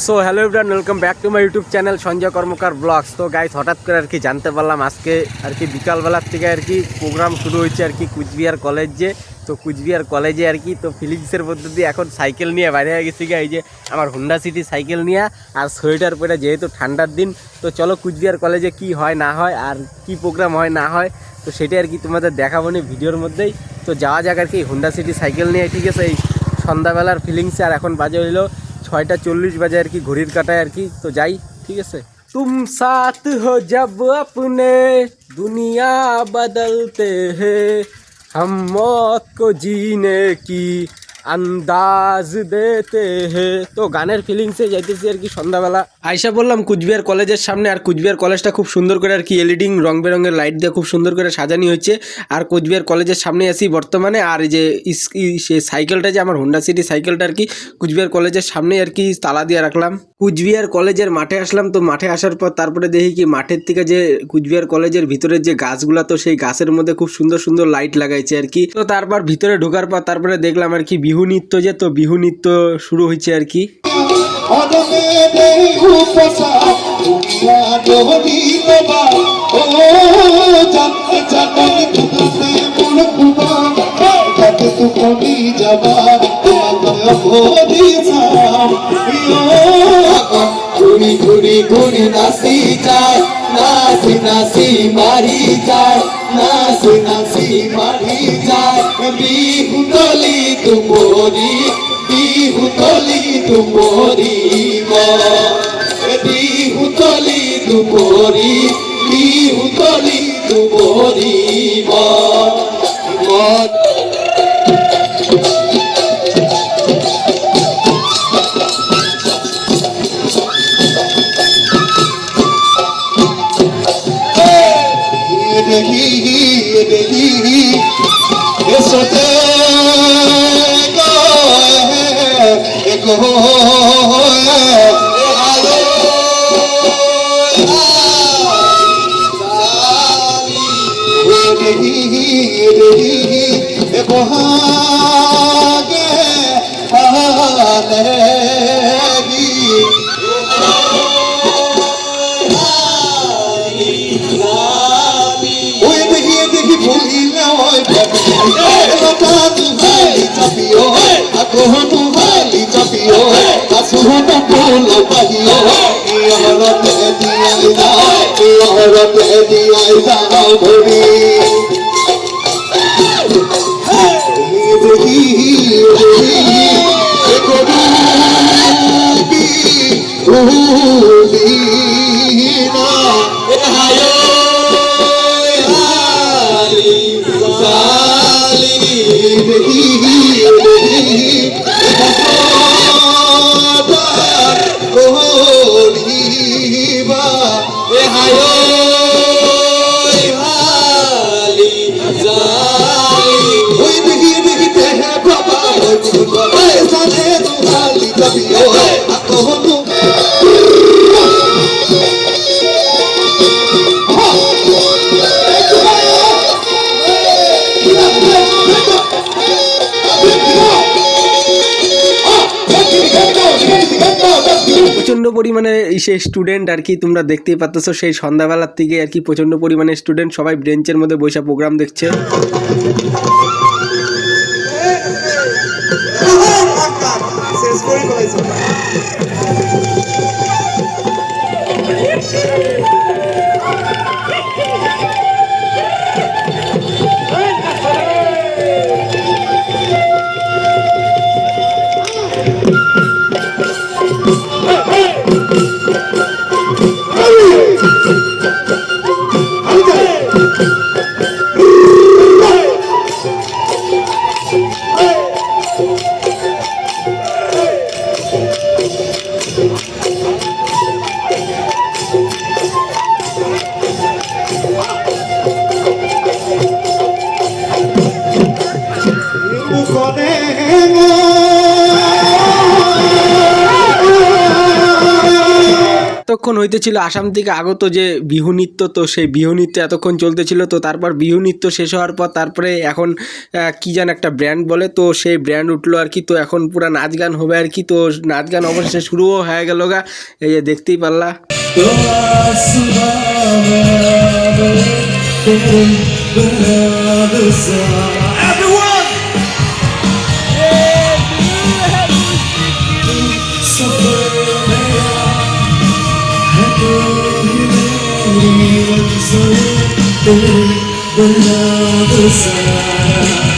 So hello everyone welcome back to my YouTube channel Sanjay Karmakar vlogs তো guys হঠাৎ করে আর কি জানতে পারলাম আজকে আর কি বিকালবেলার থেকে আর কি প্রোগ্রাম শুরু হয়েছে আর কি কুচবিহার কলেজে তো কুচবিহার কলেজে আর কি, তো ফিলিংসের মধ্যে দিয়ে এখন সাইকেল নিয়ে বাইরে হয়ে গেছি এই যে আমার হুন্ডা সিটি সাইকেল নিয়ে। আর সোয়েটার পরে যেহেতু ঠান্ডার দিন, তো চলো কুচবিহার কলেজে কি হয় না হয় আর কি প্রোগ্রাম হয় না হয়, তো সেটাই আর কি তোমাদের দেখাবো নি ভিডিওর মধ্যেই। তো যাওয়া যাক আর কি হুন্ডা সিটি সাইকেল নিয়ে, ঠিক আছে? এই সন্ধ্যাবেলার ফিলিংসে আর এখন বাজে হইল ছয়টা চল্লিশ বাজে আর কি ঘড়ির কাটায় আর কি তো যাই ঠিক আছে তুম সাথ হো জব अपने दुनिया बदलते हैं हम मौत को जीने की আন্দাজ দেতে হে তো গানের ফিলিংসে যাইতেছি আর কি সন্ধ্যাবেলা আইসা বললাম কুচবিহার কলেজের সামনে, আর কুচবিহার কলেজটা খুব সুন্দর করে আর কি এলইডিং রং বেরঙের লাইট দিয়ে খুব সুন্দর করে সাজানো হয়েছে। আর কুচবিহার কলেজের সামনে আছি বর্তমানে, আর যে সে সাইকেলটা যে আমার হোন্ডা সিটি সাইকেলটা আর কি, কুচবিহার কলেজের সামনে আর কি তালা দিয়ে রাখলাম। কুচবিহার কলেজের মাঠে আসলাম, তো মাঠে আসার পর তারপরে দেখি কি মাঠের থেকে যে কুচবিহার কলেজের ভিতরে যে গাছগুলা, তো সেই গাছের মধ্যে খুব সুন্দর সুন্দর লাইট লাগাইছে আর কি। তো তারপর ভিতরে ঢোকার পর তারপরে দেখলাম আর কি বিহু নৃত্য যে, তো বিহু নৃত্য শুরু হয়েছে আর কি। অদমে দেহু পোষা দুনিয়া বাবা ও জানতে জানতে তুতে মন কুবা তু কোনি যাবা ভোরি সাম ঘুরি ঘুরি ঘুরি নাসি যায় নাসি নাসি মারি যায় নাসি নাসি মারি যায়। বিহু তলি তুমরি হুতলি দুপরিব এটি হুতলি দুপরি কি হুতলি দুপরিব মত Correndo um vale বাহিও আসুন ফুল বাহিও ইহরত দিয়া ইদা ইহরত দিয়া প্রচণ্ড পরিমাণে সে স্টুডেন্ট আর কি তোমরা দেখতেই পাচ্ছ সেই সন্ধ্যাবেলার থেকে আর কি প্রচণ্ড পরিমাণে স্টুডেন্ট সবাই ব্রেঞ্চের মধ্যে বসে প্রোগ্রাম দেখছে। これこれですよ。বনে এতক্ষণ হইতেছিল আসাম থেকে আগত যে বিহু নৃত্য তো সেই বিহু নৃত্য এতক্ষণ চলতেছিল তো তারপর বিহু নৃত্য শেষ হওয়ার পর তারপরে এখন কি যেন একটা ব্র্যান্ড বলে তো সেই ব্র্যান্ড উঠল আর কি তো এখন পুরো নাচ গান হবে আর কি তো নাচ গান অবশেষে শুরুও হয়ে গেল গা এই যে দেখতেই পারলা the, love of the Sarah.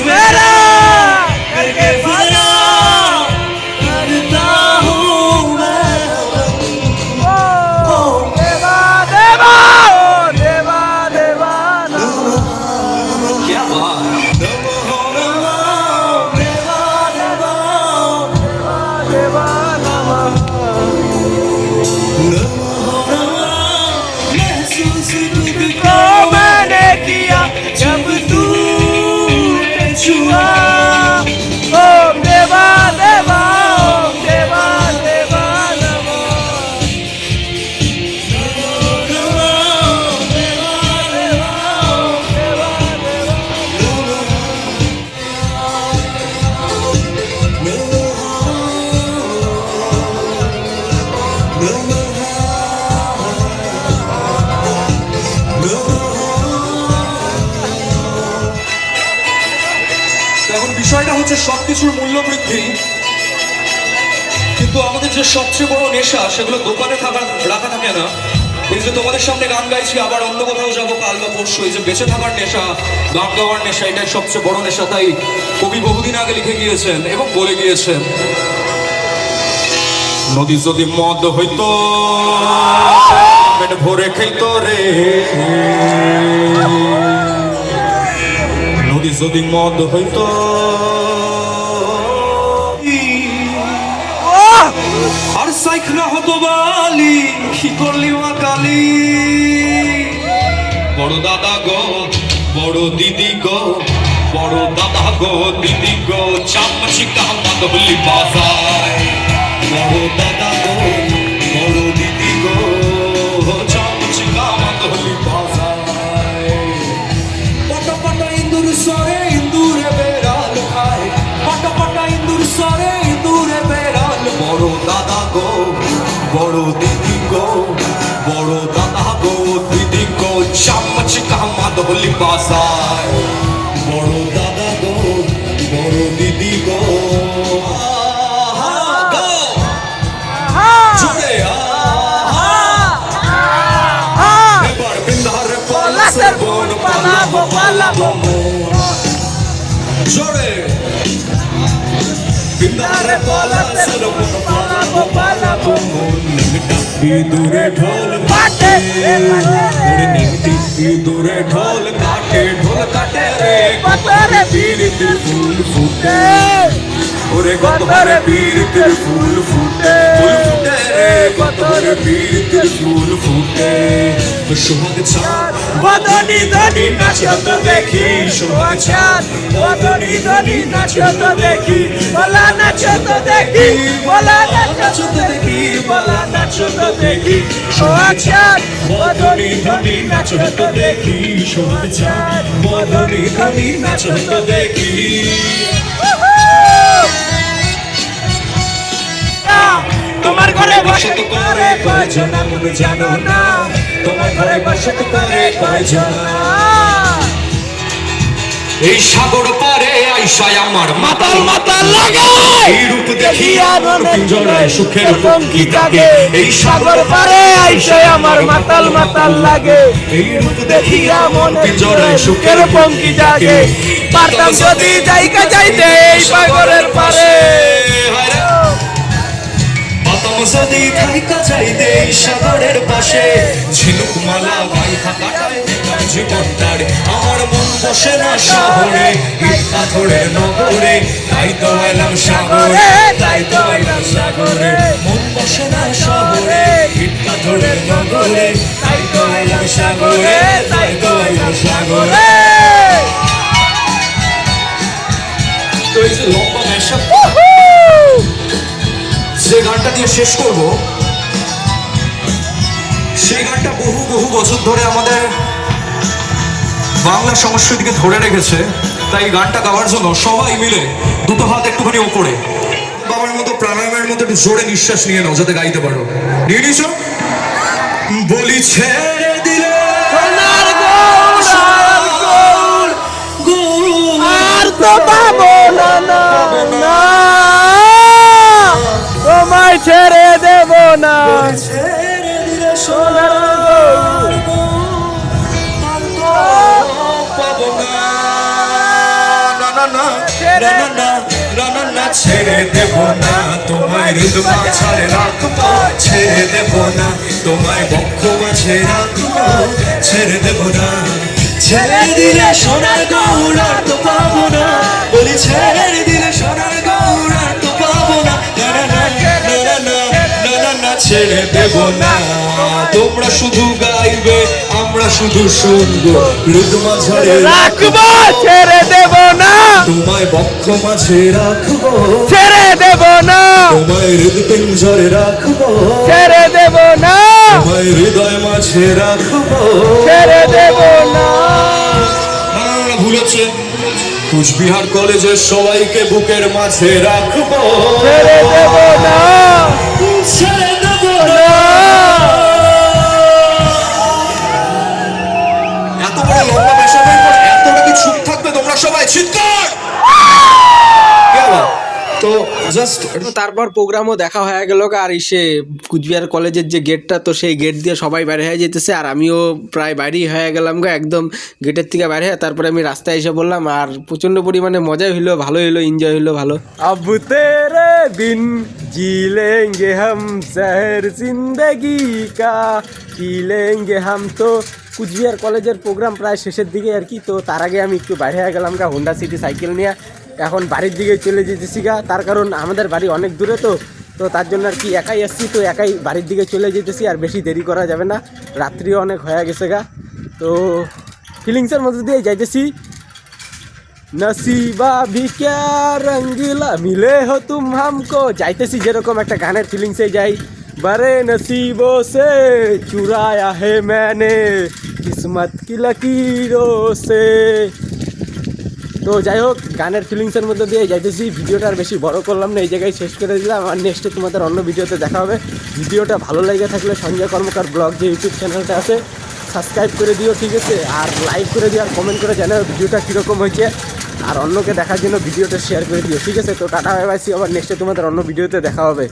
wish বিষয়টা হচ্ছে সবকিছুর মূল্য বৃদ্ধি। কিন্তু আমাদের যে সবচেয়ে বড় নেশা, সেগুলো দোকানে থাকার রাখা থাকে না। এই যে তোমাদের সামনে গান গাইছি, আবার অন্য কোথাও যাব কাল বা পরশু, এই যে বেঁচে থাকার নেশা, গান গাওয়ার নেশা, এটাই সবচেয়ে বড় নেশা, তাই কবি বহুদিন আগে লিখে গিয়েছেন এবং বলে গিয়েছেন, নদী যদি মদ হইতো ভরে খাইতো রে। নদী যদি মদ হইতো বালি কালি? বড় দাদা গো, বড় দিদি গো, বড় দাদা গো, দিদি গো চাপ বলি বাজায়। বাসায়। বড় দাদা গো বড় দিদি গো। জোরে পালাসে বন পালাবো পালাবো পালাবো পালাবো দূরে ঢোল কাটে ওরে নিমতি দূরে ঢোল কাটে ঢোল কাটে রে কতরে বীরিতির ফুল ফুটে। ওরে কতরে বীরিতির ফুল ফুটে। কতরে বীরিতির ফুল ফুটে সোহাগ চাঁদ বদনি দনি নাচত দেখি সোহাগ চাঁদ। বদনি দনি নাচত দেখি, বলা নাচত দেখি, বলা নাচত দেখি, বলা নাচত দেখি সোহাগ চাঁদ। বদনি দনি নাচত দেখি সোহাগ চাঁদ। বদনি দনি নাচত দেখি। ঘরে বসত করে কয়জন তুমি জানো না। তোমার ঘরে বসত করে কয়জন এই সাগর পারে আই আইসায় আমার মাতাল মাতাল লাগে। এই রূপ দেখিয়া পিঞ্জরায় সুখের পঙ্কি জাগে? এই সাগর পারে আইসায় আমার মাতাল মাতাল লাগে। এই রূপ দেখিয়া মন পিঞ্জরায় সুখের পঙ্কি জাগে? পারতাম যদি জায়গা যাইতে এই সাগরের পারে। পাতাম যদি থাইকা চাইতে সাগরের পাশে ঝিনুক মালা ভাই থাকাটায় জীবনটার। আমার মন বসে না শহরে পাথরের নগরে। তাই তো এলাম সাগরে তাই তো এলাম সাগরে। মন বসে না শহরে পাথরের নগরে। তাই তো এলাম সাগরে তাই তো এলাম সাগরে। তো এই যে লম্বা মেশা গানটা দিয়ে শেষ করব। সেই গানটা বহু বহু বছর ধরে আমাদের বাংলা সংস্কৃতিকে ধরে রেখেছে। তাই গানটা গাওয়ার জন্য সবাই মিলে দুটো হাত একটুখানি ওপরে। বাবার মতো প্রাণায়ামের মতো একটু জোরে নিঃশ্বাস নিয়ে নাও, যাতে গাইতে পারো। নিয়ে নিছো বলি ছেড়ে দিলে। আর তো না। রাখব ছেড়ে দেব না। তোমায় রাখব ছেড়ে দেব না। ছেড়ে দিলে সোনার তো পাবো না। বলি ছেড়ে দিলে সোনার তো পাবো না। ছেড়ে দেব না। তোমরা শুধু গাইবে আমরা শুধু শুনব। ঋতুমা ঝড়ে রাখব ছেড়ে দেব না। তোমায় বক্ষ মাঝে রাখব। ছেড়ে দেব না। তোমায় হৃদ পিঞ্জরে রাখব। ছেড়ে দেব না। তোমায় হৃদয় মাঝে রাখব। ছেড়ে দেব না। ভুল হচ্ছে। কুচবিহার কলেজের সবাইকে বুকের মাঝে রাখব। ছেড়ে দেব না। ছেড়ে জাস্ট তারপর প্রোগ্রামও দেখা হয়ে গেল আর সে কুচবিহার কলেজের যে গেটটা তো সেই গেট দিয়ে সবাই বাইরে হয়ে যেতেছে আর আমিও প্রায় বাইরেই হয়ে গেলাম গো, একদম গেটের থেকে বাইরে হয়ে তারপরে আমি রাস্তায় এসে বললাম, আর প্রচণ্ড পরিমাণে মজাই হইল, ভালো হইল এনজয় হইল, ভালো। আবু দিন জিলেঙ্গে হাম শহর জিন্দগি কা পিলেঙ্গে হাম তো কুচবিহার কলেজের প্রোগ্রাম প্রায় শেষের দিকে আর কি তো তার আগে আমি একটু বাইরে হয়ে গেলাম গা হোন্ডা সিটি সাইকেল নিয়ে এখন বাড়ির দিকে চলে যেতেছি গা। তার কারণ আমাদের বাড়ি অনেক দূরে তো তো তার জন্য আর কি একাই আসছি, তো একাই বাড়ির দিকে চলে যেতেছি আর বেশি দেরি করা যাবে না। রাত্রিও অনেক হয়ে গেছে গা। তো ফিলিংসের মধ্যে দিয়ে যাইতেছি। নসিবা ভি রঙ্গিলা মিলে হো তুম হামকো। যাইতেছি যেরকম একটা গানের ফিলিংসে যাই। বারে নসিবো সে চুরায়া হে मैंने কিসমত কি লকিরো সে। তো যাই হোক, গানের ফিলিংসের মধ্যে দিয়ে যাইতেছি। ভিডিওটা আর বেশি বড় করলাম না, এই জায়গায় শেষ করে দিলাম। আর নেক্সটে তোমাদের অন্য ভিডিওতে দেখা হবে। ভিডিওটা ভালো লেগে থাকলে সঞ্জয় কর্মকার ব্লগ যে ইউটিউব চ্যানেলটা আছে সাবস্ক্রাইব করে দিও, ঠিক আছে? আর লাইক করে দিও, আর কমেন্ট করে জানাও ভিডিওটা কীরকম হয়েছে। আর অন্যকে দেখার জন্য ভিডিওটা শেয়ার করে দিও, ঠিক আছে? তো টাটা বাই আবার নেক্সটে তোমাদের অন্য ভিডিওতে দেখা হবে।